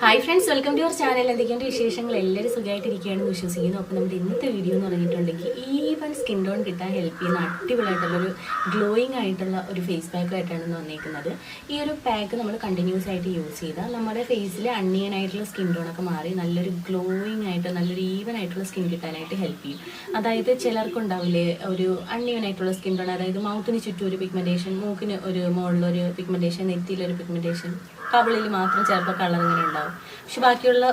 Hi friends welcome to your channel എന്തൊക്കെയുണ്ട് വിശേഷങ്ങൾ? എല്ലാവരും സുഖമായിട്ടിരിക്കുകയാണെന്ന് വിശ്വസിക്കുന്നു. അപ്പോൾ നമ്മുടെ ഇന്നത്തെ വീഡിയോ എന്ന് പറഞ്ഞിട്ടുണ്ടെങ്കിൽ ഈവൻ സ്കിൻ ടോൺ കിട്ടാൻ ഹെൽപ്പ് ചെയ്യുന്ന അടിപൊളിയായിട്ടുള്ള ഒരു ഗ്ലോയിങ് ആയിട്ടുള്ള ഒരു ഫേസ് പാക്ക് ആയിട്ടാണ് ഇന്ന് വന്നേക്കുന്നത്. ഈ ഒരു പാക്ക് നമ്മൾ കണ്ടിന്യൂസ് ആയിട്ട് യൂസ് ചെയ്താൽ നമ്മുടെ ഫേസിൽ അണ്ണിയൻ ആയിട്ടുള്ള സ്കിൻ ടോൺ ഒക്കെ മാറി നല്ലൊരു ഗ്ലോയിങ് ആയിട്ട് നല്ലൊരു ഈവൻ ആയിട്ടുള്ള സ്കിൻ കിട്ടാനായിട്ട് ഹെൽപ്പ് ചെയ്യും. അതായത് ചിലർക്കുണ്ടാവില്ലേ ഒരു അണ്ണിയൻ ആയിട്ടുള്ള സ്കിൻ ടോൺ അതായത് മൗത്തിന് ചുറ്റും ഒരു പിഗ്മെന്റേഷൻ മൂക്കിന് ഒരു മുകളിലൊരു പിഗ്മെന്റേഷൻ നെറ്റിയിലൊരു പിഗ്മെന്റേഷൻ കവിളിൽ മാത്രം ചിലപ്പോൾ കളർ ഇങ്ങനെ ഉണ്ടാവും. പക്ഷെ ബാക്കിയുള്ള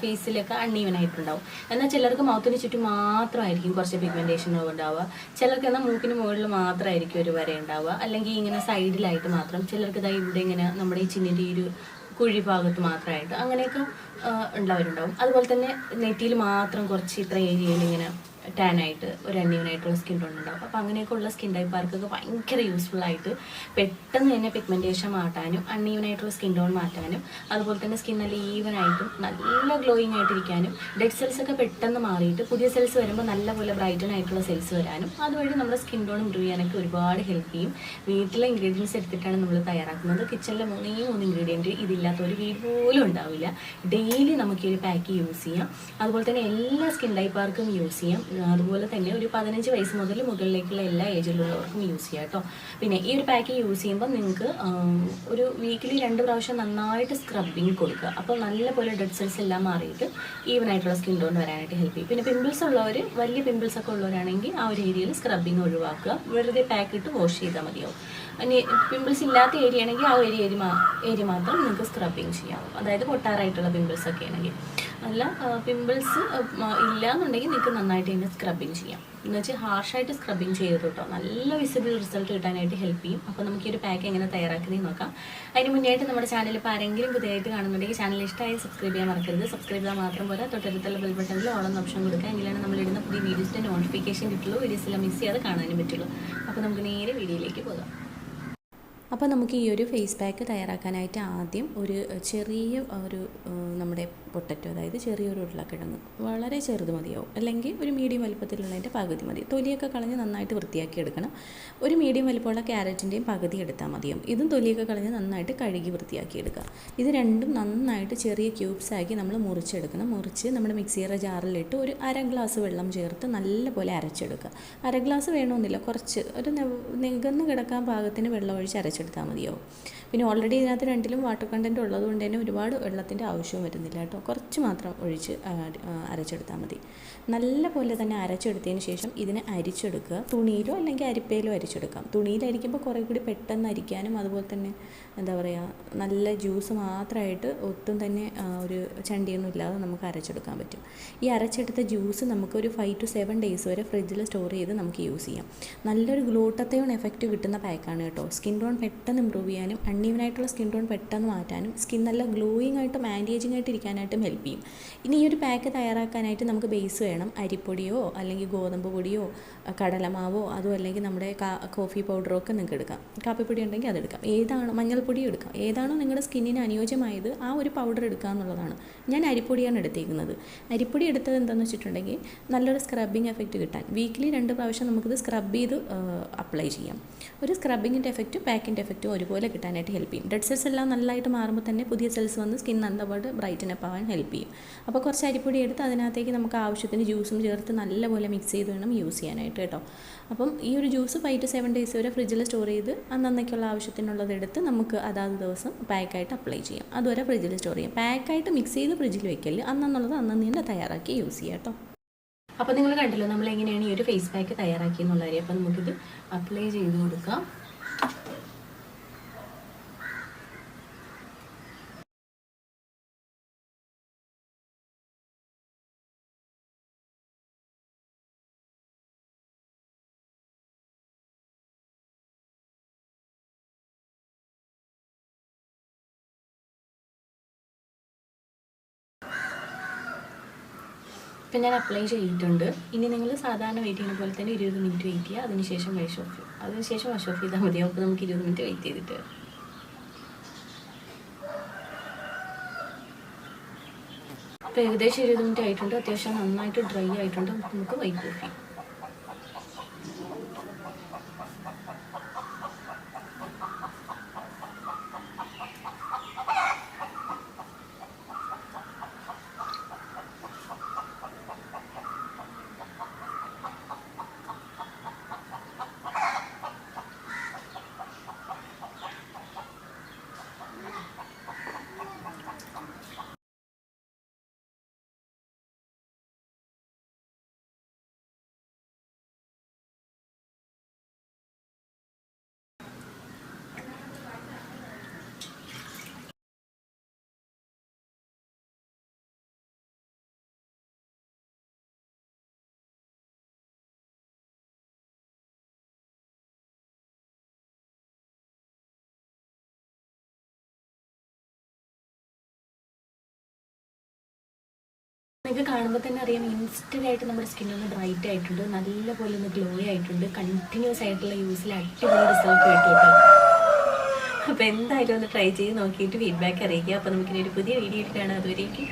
ഫേസിലൊക്കെ അൺഈവൻ ആയിട്ടുണ്ടാവും. എന്നാൽ ചിലർക്ക് മൗത്തിന് ചുറ്റും മാത്രമായിരിക്കും കുറച്ച് പിഗ്മെന്റേഷൻ ഉണ്ടാവുക. ചിലർക്ക് എന്നാൽ മൂക്കിന് മുകളിൽ മാത്രമായിരിക്കും ഒരു വര ഉണ്ടാവുക. അല്ലെങ്കിൽ ഇങ്ങനെ സൈഡിലായിട്ട് മാത്രം ചിലർക്ക് ഇതാ ഇവിടെ ഇങ്ങനെ നമ്മുടെ ഈ ചിന്നിന്റെ ഈ ഒരു കുഴി ഭാഗത്ത് മാത്രമായിട്ട് അങ്ങനെയൊക്കെ ഉള്ളവരുണ്ടാവും അതുപോലെ തന്നെ നെറ്റിയിൽ മാത്രം കുറച്ച് ഇത്ര ഏരിയയിൽ ഇങ്ങനെ ടാൻ ആയിട്ട് ഒരു അണ്ണിയനായിട്ടുള്ള സ്കിൻ ടോൺ ഉണ്ടാവും. അപ്പോൾ അങ്ങനെയൊക്കെ ഉള്ള സ്കിൻ ടൈപ്പുകാർക്കൊക്കെ ഭയങ്കര യൂസ്ഫുൾ ആയിട്ട് പെട്ടെന്ന് തന്നെ പിഗ്മെന്റേഷൻ മാറ്റാനും അൺഈവനായിട്ടുള്ള സ്കിൻ ടോൺ മാറ്റാനും അതുപോലെ തന്നെ സ്കിൻ നല്ല ഈവൻ ആയിട്ടും നല്ല ഗ്ലോയിങ് ആയിട്ടിരിക്കാനും ഡെഡ് സെൽസ് ഒക്കെ പെട്ടെന്ന് മാറിയിട്ട് പുതിയ സെൽസ് വരുമ്പോൾ നല്ലപോലെ ബ്രൈറ്റൺ ആയിട്ടുള്ള സെൽസ് വരാനും അതുവഴി നമ്മുടെ സ്കിൻ ടോൺ ഇമ്പ്രൂവ് ചെയ്യാനൊക്കെ ഒരുപാട് ഹെൽപ്പ് ചെയ്യും. വീട്ടിലെ ഇൻഗ്രീഡിയൻസ് എടുത്തിട്ടാണ് നമ്മൾ തയ്യാറാക്കുന്നത്. കിച്ചണിലെ മൂന്നേ മൂന്ന് ഇൻഗ്രീഡിയന്റ് ഇതില്ലാത്ത ഒരു വീട് പോലും ഉണ്ടാവില്ല. ഡെയിലി നമുക്ക് ഈ ഒരു പാക്ക് യൂസ് ചെയ്യാം. അതുപോലെ തന്നെ എല്ലാ സ്കിൻ ടൈപ്പുകാർക്കും യൂസ് ചെയ്യാം. അതുപോലെ തന്നെ ഒരു പതിനഞ്ച് വയസ്സ് മുതൽ മുകളിലേക്കുള്ള എല്ലാ ഏജിലുള്ളവർക്കും യൂസ് ചെയ്യാം കേട്ടോ. പിന്നെ ഈ ഒരു പാക്ക് യൂസ് ചെയ്യുമ്പോൾ നിങ്ങൾക്ക് ഒരു വീക്കിലി രണ്ട് പ്രാവശ്യം നന്നായിട്ട് സ്ക്രബിങ് കൊടുക്കുക. അപ്പോൾ നല്ലപോലെ ഡെഡ് സെൽസ് എല്ലാം മാറിയിട്ട് ഈവൻ ആയിട്ടുള്ള സ്കിൻ ടോൺ വരാനായിട്ട് ഹെൽപ്പ് ചെയ്യും. പിന്നെ പിമ്പിൾസ് ഉള്ളവർ വലിയ പിമ്പിൾസ് ഒക്കെ ഉള്ളവരാണെങ്കിൽ ആ ഒരു ഏരിയയിൽ സ്ക്രബിങ് ഒഴിവാക്കുക. വെറുതെ പാക്ക് ഇട്ട് വാഷ് ചെയ്താൽ മതിയാവും. ഇനി പിമ്പിൾസ് ഇല്ലാത്ത ഏരിയ ആണെങ്കിൽ ആ ഒരു ഏരിയ ഏരിയ മാത്രം നിങ്ങൾക്ക് സ്ക്രബിങ് ചെയ്യാം. അതായത് പൊട്ടാറായിട്ടുള്ള പിമ്പിൾസ് ഒക്കെ ആണെങ്കിൽ. അല്ല പിമ്പിൾസ് ഇല്ല എന്നുണ്ടെങ്കിൽ നിങ്ങൾക്ക് നന്നായിട്ട് ഇതിനെ സ്ക്രബിങ് ചെയ്യാം. എന്ന് വെച്ചാൽ ഹാർഷായിട്ട് സ്ക്രബിങ് ചെയ്ത് കേട്ടോ. നല്ല വിസിബിൾ റിസൾട്ട് കിട്ടാനായിട്ട് ഹെൽപ്പ് ചെയ്യും. അപ്പോൾ നമുക്ക് ഈ ഒരു പാക്ക് എങ്ങനെ തയ്യാറാക്കുന്നത് നോക്കാം. അതിന് മുന്നേയായിട്ട് നമ്മുടെ ചാനൽ ഇപ്പോൾ ആരെങ്കിലും പുതിയതായിട്ട് കാണുന്നുണ്ടെങ്കിൽ ചാനൽ ഇഷ്ടമായി സബ്സ്ക്രൈബ് ചെയ്യാൻ മറക്കരുത്. സബ്സ്ക്രൈബ് ചെയ്താൽ മാത്രം പോരാ. തൊട്ടടുത്തുള്ള ബെൽ ബട്ടണിൽ ഓളം ഓപ്ഷൻ കൊടുക്കുക. എങ്കിലാണ് നമ്മളിടുന്ന പുതിയ വീഡിയോസിന്റെ നോട്ടിഫിക്കേഷൻ കിട്ടുള്ളൂ. വീഡിയോസ് എല്ലാം മിസ് ചെയ്യാതെ കാണാനും പറ്റുള്ളൂ. അപ്പോൾ നമുക്ക് നേരെ വീഡിയോയിലേക്ക് പോകാം. അപ്പോൾ നമുക്ക് ഈ ഒരു ഫേസ് പാക്ക് തയ്യാറാക്കാനായിട്ട് ആദ്യം ഒരു ചെറിയ ഒരു നമ്മുടെ പൊട്ടറ്റോ അതായത് ചെറിയൊരു ഉരുളക്കിഴങ്ങ് വളരെ ചെറുത് മതിയാവും. അല്ലെങ്കിൽ ഒരു മീഡിയം വലുപ്പത്തിലുള്ളതിന്റെ പകുതി മതി. തൊലിയൊക്കെ കളഞ്ഞ് നന്നായിട്ട് വൃത്തിയാക്കി എടുക്കണം. ഒരു മീഡിയം വലുപ്പമുള്ള ക്യാരറ്റിന്റെയും പകുതി എടുത്താൽ മതിയാവും. ഇതും തൊലിയൊക്കെ കളഞ്ഞ് നന്നായിട്ട് കഴുകി വൃത്തിയാക്കി എടുക്കുക. ഇത് രണ്ടും നന്നായിട്ട് ചെറിയ ക്യൂബ്സ് ആക്കി നമ്മൾ മുറിച്ചെടുക്കണം. മുറിച്ച് നമ്മുടെ മിക്സിയുടെ ജാറിലിട്ട് ഒരു അര ഗ്ലാസ് വെള്ളം ചേർത്ത് നല്ലപോലെ അരച്ചെടുക്കുക. അര ഗ്ലാസ് വേണമെന്നില്ല. കുറച്ച് ഒരു നികന്ന് കിടക്കാൻ പാകത്തിന് വെള്ളം ഒഴിച്ച് അരച്ചെടുത്താൽ മതിയാവും. പിന്നെ ഓൾറെഡി ഇതിനകത്ത് രണ്ടിലും വാട്ടർ കണ്ടന്റ് ഉള്ളത് കൊണ്ട് തന്നെ ഒരുപാട് വെള്ളത്തിന്റെ ആവശ്യവും വരുന്നില്ല കേട്ടോ. കുറച്ച് മാത്രം ഒഴിച്ച് അരച്ചെടുത്താൽ മതി. നല്ല പോലെ തന്നെ അരച്ചെടുത്തതിന് ശേഷം ഇതിനെ അരിച്ചെടുക്കുക. തുണിയിലോ അല്ലെങ്കിൽ അരിപ്പയിലോ അരിച്ചെടുക്കാം. തുണിയിലരിക്കുമ്പോൾ കുറേ കൂടി പെട്ടെന്ന് അരിക്കാനും അതുപോലെ തന്നെ എന്താ പറയുക നല്ല ജ്യൂസ് മാത്രമായിട്ട് ഒത്തും തന്നെ ഒരു ചണ്ടിയൊന്നും ഇല്ലാതെ നമുക്ക് അരച്ചെടുക്കാൻ പറ്റും. ഈ അരച്ചെടുത്ത ജ്യൂസ് നമുക്ക് ഒരു ഫൈവ് ടു സെവൻ ഡേയ്സ് വരെ ഫ്രിഡ്ജിൽ സ്റ്റോർ ചെയ്ത് നമുക്ക് യൂസ് ചെയ്യാം. നല്ലൊരു ഗ്ലൂട്ടത്തയോൺ എഫക്റ്റ് കിട്ടുന്ന പാക്കാണ് കേട്ടോ. സ്കിൻ ടോൺ പെട്ടെന്ന് ഇമ്പ്രൂവ് ചെയ്യാനും അൺഈവൻ ആയിട്ടുള്ള സ്കിൻ ടോൺ പെട്ടെന്ന് മാറ്റാനും സ്കിൻ നല്ല ഗ്ലോയിങ് ആയിട്ടും ആന്റി ഏജിങ് ആയിട്ട് ഇരിക്കാനായിട്ടും ഹെൽപ്പ് ചെയ്യും. ഇനി ഈ ഒരു പാക്ക് തയ്യാറാക്കാനായിട്ട് നമുക്ക് ബേസ് വേണം. അരിപ്പൊടിയോ അല്ലെങ്കിൽ ഗോതമ്പ് പൊടിയോ കടലമാവോ അതോ അല്ലെങ്കിൽ നമ്മുടെ കോഫി പൗഡറോ ഒക്കെ നിങ്ങൾക്ക് എടുക്കാം. കാപ്പിപ്പൊടി ഉണ്ടെങ്കിൽ അതെടുക്കാം ഏതാണോ മഞ്ഞൾപ്പൊടി എടുക്കാം. ഏതാണോ നിങ്ങളുടെ സ്കിന്നിന് അനുയോജ്യമായത് ആ ഒരു പൗഡർ എടുക്കുക എന്നുള്ളതാണ്. ഞാൻ അരിപ്പൊടിയാണ് എടുത്തേക്കുന്നത്. അരിപ്പൊടി എടുത്തത് എന്താണെന്ന് വെച്ചിട്ടുണ്ടെങ്കിൽ നല്ലൊരു സ്ക്രബിങ് എഫക്റ്റ് കിട്ടാൻ. വീക്കിലി രണ്ട് പ്രാവശ്യം നമുക്കിത് സ്ക്രബ് ചെയ്ത് അപ്ലൈ ചെയ്യാം. ഒരു സ്ക്രബിങ്ങിന്റെ എഫക്റ്റ് പാക്കിന്റെ എഫക്റ്റും ഒരുപോലെ കിട്ടാനായിട്ട് ഹെൽപ്പ് ചെയ്യും. ഡെഡ് സെൽസ് എല്ലാം നല്ലതായിട്ട് മാറുമ്പോൾ തന്നെ പുതിയ സെൽസ് വന്ന് സ്കിൻ നല്ലപോലെ ബ്രൈറ്റൻ അപ്പ് ആവാൻ ഹെൽപ്പ് ചെയ്യും. അപ്പോൾ കുറച്ച് അരിപ്പൊടി എടുത്ത് അതിനകത്തേക്ക് നമുക്ക് ആവശ്യത്തിന് ജ്യൂസും ചേർത്ത് നല്ലപോലെ മിക്സ് ചെയ്ത് വേണം യൂസ് ചെയ്യാനായിട്ട് കേട്ടോ. അപ്പം ഈ ഒരു juice five to seven days വരെ ഫ്രിഡ്ജിൽ സ്റ്റോർ ചെയ്ത് അന്നന്നേക്കുള്ള ആവശ്യത്തിനുള്ളത് എടുത്ത് നമുക്ക് അതാത് ദിവസം പാക്കായിട്ട് അപ്ലൈ ചെയ്യാം. അതുവരെ ഫ്രിഡ്ജിൽ സ്റ്റോർ ചെയ്യാം. പാക്കായിട്ട് മിക്സ് ചെയ്ത് ഫ്രിഡ്ജിൽ വെക്കൽ അന്നെന്നുള്ളത് അന്നന്ന് തന്നെ തയ്യാറാക്കി യൂസ് ചെയ്യാം കേട്ടോ. അപ്പോൾ നിങ്ങൾ കണ്ടല്ലോ നമ്മൾ എങ്ങനെയാണ് ഈ ഒരു ഫേസ് പാക്ക് തയ്യാറാക്കിയെന്നുള്ള കാര്യം അപ്പോൾ നമുക്കിത് അപ്ലൈ ചെയ്ത് കൊടുക്കാം. ഇപ്പം ഞാൻ അപ്ലൈ ചെയ്തിട്ടുണ്ട്. ഇനി നിങ്ങൾ സാധാരണ വെയിറ്റ് ചെയ്യുന്ന പോലെ തന്നെ ഇരുപത് മിനിറ്റ് വെയിറ്റ് ചെയ്യുക. അതിനുശേഷം വാഷ് ഓഫ് ചെയ്യുക അതിനുശേഷം വാഷ് ഓഫ് ചെയ്താൽ മതിയാവും അപ്പോൾ നമുക്ക് ഇരുപത് മിനിറ്റ് വെയിറ്റ് ചെയ്തിട്ട്. അപ്പോൾ ഏകദേശം ഇരുപത് മിനിറ്റ് ആയിട്ടുണ്ട്. അത്യാവശ്യം നന്നായിട്ട് ഡ്രൈ ആയിട്ടുണ്ട്. നമുക്ക് വൈറ്റ് ഓഫ് ചെയ്യാം നിങ്ങൾക്ക് കാണുമ്പോൾ തന്നെ അറിയാം ഇൻസ്റ്റന്റ് ആയിട്ട് നമ്മുടെ സ്കിൻ നിന്ന് ബ്രൈറ്റ് ആയിട്ടുണ്ട് നല്ലപോലെ ഒന്ന് ഗ്ലോ ആയിട്ടുണ്ട് കണ്ടിന്യൂസ് ആയിട്ടുള്ള യൂസിൽ അടിപൊളി റിസൾട്ട് കേട്ടോ അപ്പോൾ എന്തായാലും ഒന്ന് ട്രൈ ചെയ്ത് നോക്കിയിട്ട് ഫീഡ്ബാക്ക് അറിയിക്കുക. അപ്പോൾ നമുക്കിനി ഒരു പുതിയ വീഡിയോ കാണാം. അതുവരേക്കും